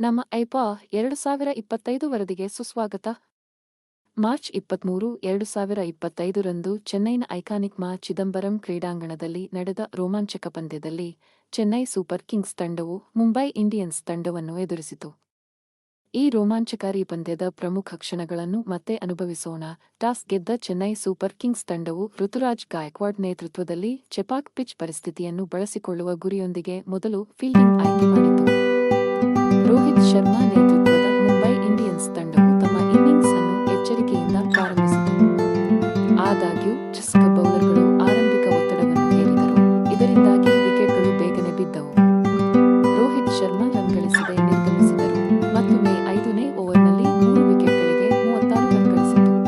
ನಮ್ಮ ಐಪಾ ಎರಡು ಸಾವಿರ ಇಪ್ಪತ್ತೈದು ವರದಿಗೆ ಸುಸ್ವಾಗತ. ಮಾರ್ಚ್ ಇಪ್ಪತ್ಮೂರು, ಎರಡು ಸಾವಿರ ಇಪ್ಪತ್ತೈದರಂದು ಚೆನ್ನೈನ ಐಕಾನಿಕ್ ಮಾ ಚಿದಂಬರಂ ಕ್ರೀಡಾಂಗಣದಲ್ಲಿ ನಡೆದ ರೋಮಾಂಚಕ ಪಂದ್ಯದಲ್ಲಿ ಚೆನ್ನೈ ಸೂಪರ್ ಕಿಂಗ್ಸ್ ತಂಡವು ಮುಂಬೈ ಇಂಡಿಯನ್ಸ್ ತಂಡವನ್ನು ಎದುರಿಸಿತು. ಈ ರೋಮಾಂಚಕಾರಿ ಪಂದ್ಯದ ಪ್ರಮುಖ ಕ್ಷಣಗಳನ್ನು ಮತ್ತೆ ಅನುಭವಿಸೋಣ. ಟಾಸ್ ಗೆದ್ದ ಚೆನ್ನೈ ಸೂಪರ್ ಕಿಂಗ್ಸ್ ತಂಡವು ಋತುರಾಜ್ ಗಾಯಕ್ವಾಡ್ ನೇತೃತ್ವದಲ್ಲಿ ಚೆಪಾಕ್ ಪಿಚ್ ಪರಿಸ್ಥಿತಿಯನ್ನು ಬಳಸಿಕೊಳ್ಳುವ ಗುರಿಯೊಂದಿಗೆ ಮೊದಲು ಫೀಲ್ಡಿಂಗ್ ಆಯ್ಕೆ ಮಾಡಿತು. ರೋಹಿತ್ ಶರ್ಮಾ ನೇತೃತ್ವದ ಮುಂಬೈ ಇಂಡಿಯನ್ಸ್ ತಂಡವು ತಮ್ಮ ಇನ್ನಿಂಗ್ಸ್ ಅನ್ನು ಎಚ್ಚರಿಕೆಯಿಂದ ಪ್ರಾರಂಭಿಸಿತು. ಆದಾಗ್ಯೂ, ಚಸ್ಕ ಬೌಲರ್ಗಳು ಆರಂಭಿಕ ಒತ್ತಡವನ್ನು ಹೇರಿದರು. ಇದರಿಂದಾಗಿ ವಿಕೆಟ್ಗಳು ಬೇಗನೆ ಬಿದ್ದವು. ರೋಹಿತ್ ಶರ್ಮಾ ರನ್ ಗಳಿಸದೆ ನಿರ್ಗಮಿಸಿದರು. ಮತ್ತು ಮೇ ಐದನೇ ಓವರ್ನಲ್ಲಿ ಮೂರು ವಿಕೆಟ್ಗಳಿಗೆ ಮೂವತ್ತಾರು ರನ್ ಗಳಿಸಿತು.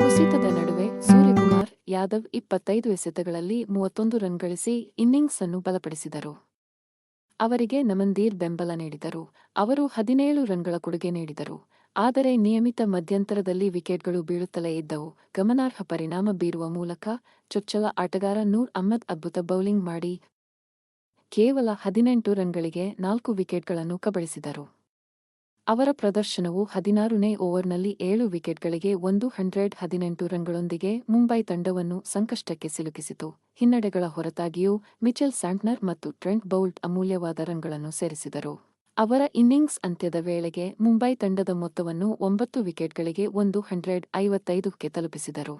ಕುಸಿತದ ನಡುವೆ ಸೂರ್ಯಕುಮಾರ್ ಯಾದವ್ ಇಪ್ಪತ್ತೈದು ಎಸೆತಗಳಲ್ಲಿ ಮೂವತ್ತೊಂದು ರನ್ ಗಳಿಸಿ ಇನ್ನಿಂಗ್ಸ್ ಅನ್ನು ಬಲಪಡಿಸಿದರು. ಅವರಿಗೆ ನಮನ್ದೀರ್ ಬೆಂಬಲ ನೀಡಿದರು. ಅವರು ಹದಿನೇಳು ರನ್ಗಳ ಕೊಡುಗೆ ನೀಡಿದರು. ಆದರೆ ನಿಯಮಿತ ಮಧ್ಯಂತರದಲ್ಲಿ ವಿಕೆಟ್ಗಳು ಬೀಳುತ್ತಲೇ ಇದ್ದವು. ಗಮನಾರ್ಹ ಪರಿಣಾಮ ಬೀರುವ ಮೂಲಕ ಚೊಚ್ಚಲ ಆಟಗಾರ ನೂರ್ ಅಹ್ಮದ್ ಅದ್ಭುತ ಬೌಲಿಂಗ್ ಮಾಡಿ ಕೇವಲ ಹದಿನೆಂಟು ರನ್ಗಳಿಗೆ ನಾಲ್ಕು ವಿಕೆಟ್ಗಳನ್ನು ಕಬಳಿಸಿದರು. ಅವರ ಪ್ರದರ್ಶನವು ಹದಿನಾರನೇ ಓವರ್ನಲ್ಲಿ ಏಳು ವಿಕೆಟ್ಗಳಿಗೆ ಒಂದು ಹಂಡ್ರೆಡ್ ಹದಿನೆಂಟು ರನ್ಗಳೊಂದಿಗೆ ಮುಂಬೈ ತಂಡವನ್ನು ಸಂಕಷ್ಟಕ್ಕೆ ಸಿಲುಕಿಸಿತು. ಹಿನ್ನಡೆಗಳ ಹೊರತಾಗಿಯೂ ಮಿಚೆಲ್ ಸ್ಯಾಂಟ್ನರ್ ಮತ್ತು ಟ್ರೆಂಟ್ ಬೌಲ್ಟ್ ಅಮೂಲ್ಯವಾದ ರನ್ಗಳನ್ನು ಸೇರಿಸಿದರು. ಅವರ ಇನ್ನಿಂಗ್ಸ್ ಅಂತ್ಯದ ವೇಳೆಗೆ ಮುಂಬೈ ತಂಡದ ಮೊತ್ತವನ್ನು ಒಂಬತ್ತು ವಿಕೆಟ್ಗಳಿಗೆ ಒಂದು ಹಂಡ್ರೆಡ್ ಐವತ್ತೈದಕ್ಕೆ ತಲುಪಿಸಿದರು.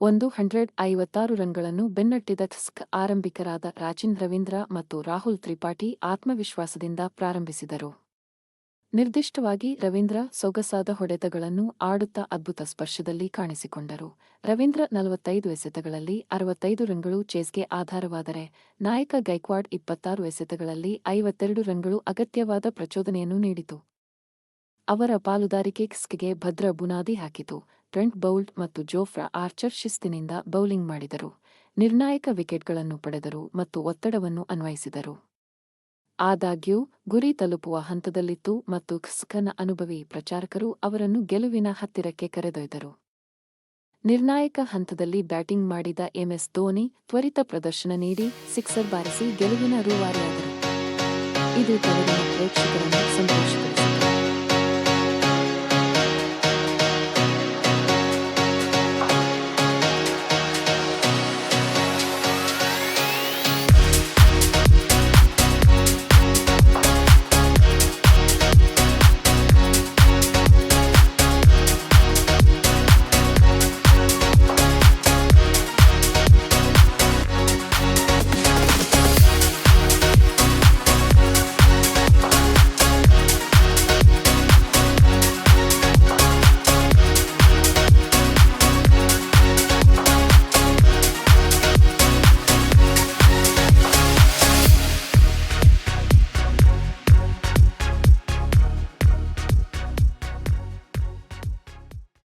ಒಂದು ಹಂಡ್ರೆಡ್ ಐವತ್ತಾರು ರನ್ಗಳನ್ನು ಬೆನ್ನಟ್ಟಿದ ಥಸ್ಕ್ ಆರಂಭಿಕರಾದ ರಾಚಿನ್ ರವೀಂದ್ರ ಮತ್ತು ರಾಹುಲ್ ತ್ರಿಪಾಠಿ ಆತ್ಮವಿಶ್ವಾಸದಿಂದ ಪ್ರಾರಂಭಿಸಿದರು. ನಿರ್ದಿಷ್ಟವಾಗಿ ರವೀಂದ್ರ ಸೊಗಸಾದ ಹೊಡೆತಗಳನ್ನು ಆಡುತ್ತಾ ಅದ್ಭುತ ಸ್ಪರ್ಶದಲ್ಲಿ ಕಾಣಿಸಿಕೊಂಡರು. ರವೀಂದ್ರ ನಲವತ್ತೈದು ಎಸೆತಗಳಲ್ಲಿ ಅರವತ್ತೈದು ರನ್ಗಳು ಚೇಸ್ಗೆ ಆಧಾರವಾದರೆ, ನಾಯಕ ಗೈಕ್ವಾಡ್ ಇಪ್ಪತ್ತಾರು ಎಸೆತಗಳಲ್ಲಿ ಐವತ್ತೆರಡು ರನ್ಗಳು ಅಗತ್ಯವಾದ ಪ್ರಚೋದನೆಯನ್ನು ನೀಡಿತು. ಅವರ ಪಾಲುದಾರಿಕೆ ಕ್ಸ್ಗೆ ಭದ್ರ ಬುನಾದಿ ಹಾಕಿತು. ಟ್ರೆಂಟ್ ಬೌಲ್ಟ್ ಮತ್ತು ಜೋಫ್ರಾ ಆರ್ಚರ್ ಶಿಸ್ತಿನಿಂದ ಬೌಲಿಂಗ್ ಮಾಡಿದರು. ನಿರ್ಣಾಯಕ ವಿಕೆಟ್ಗಳನ್ನು ಪಡೆದರು ಮತ್ತು ಒತ್ತಡವನ್ನು ಅನ್ವಯಿಸಿದರು. ಆದಾಗ್ಯೂ, ಗುರಿ ತಲುಪುವ ಹಂತದಲ್ಲಿತ್ತು ಮತ್ತು ಖಸ್ಕನ ಅನುಭವಿ ಪ್ರಚಾರಕರು ಅವರನ್ನು ಗೆಲುವಿನ ಹತ್ತಿರಕ್ಕೆ ಕರೆದೊಯ್ದರು. ನಿರ್ಣಾಯಕ ಹಂತದಲ್ಲಿ ಬ್ಯಾಟಿಂಗ್ ಮಾಡಿದ ಎಂಎಸ್ ಧೋನಿ ತ್ವರಿತ ಪ್ರದರ್ಶನ ನೀಡಿ ಸಿಕ್ಸರ್ ಬಾರಿಸಿ ಗೆಲುವಿನ ರೂವಾರಿಯಾದರು. ಇದು ತವರಿನ ಪ್ರೇಕ್ಷಕರನ್ನು ಸಂತೋಷಪಡಿಸಿತು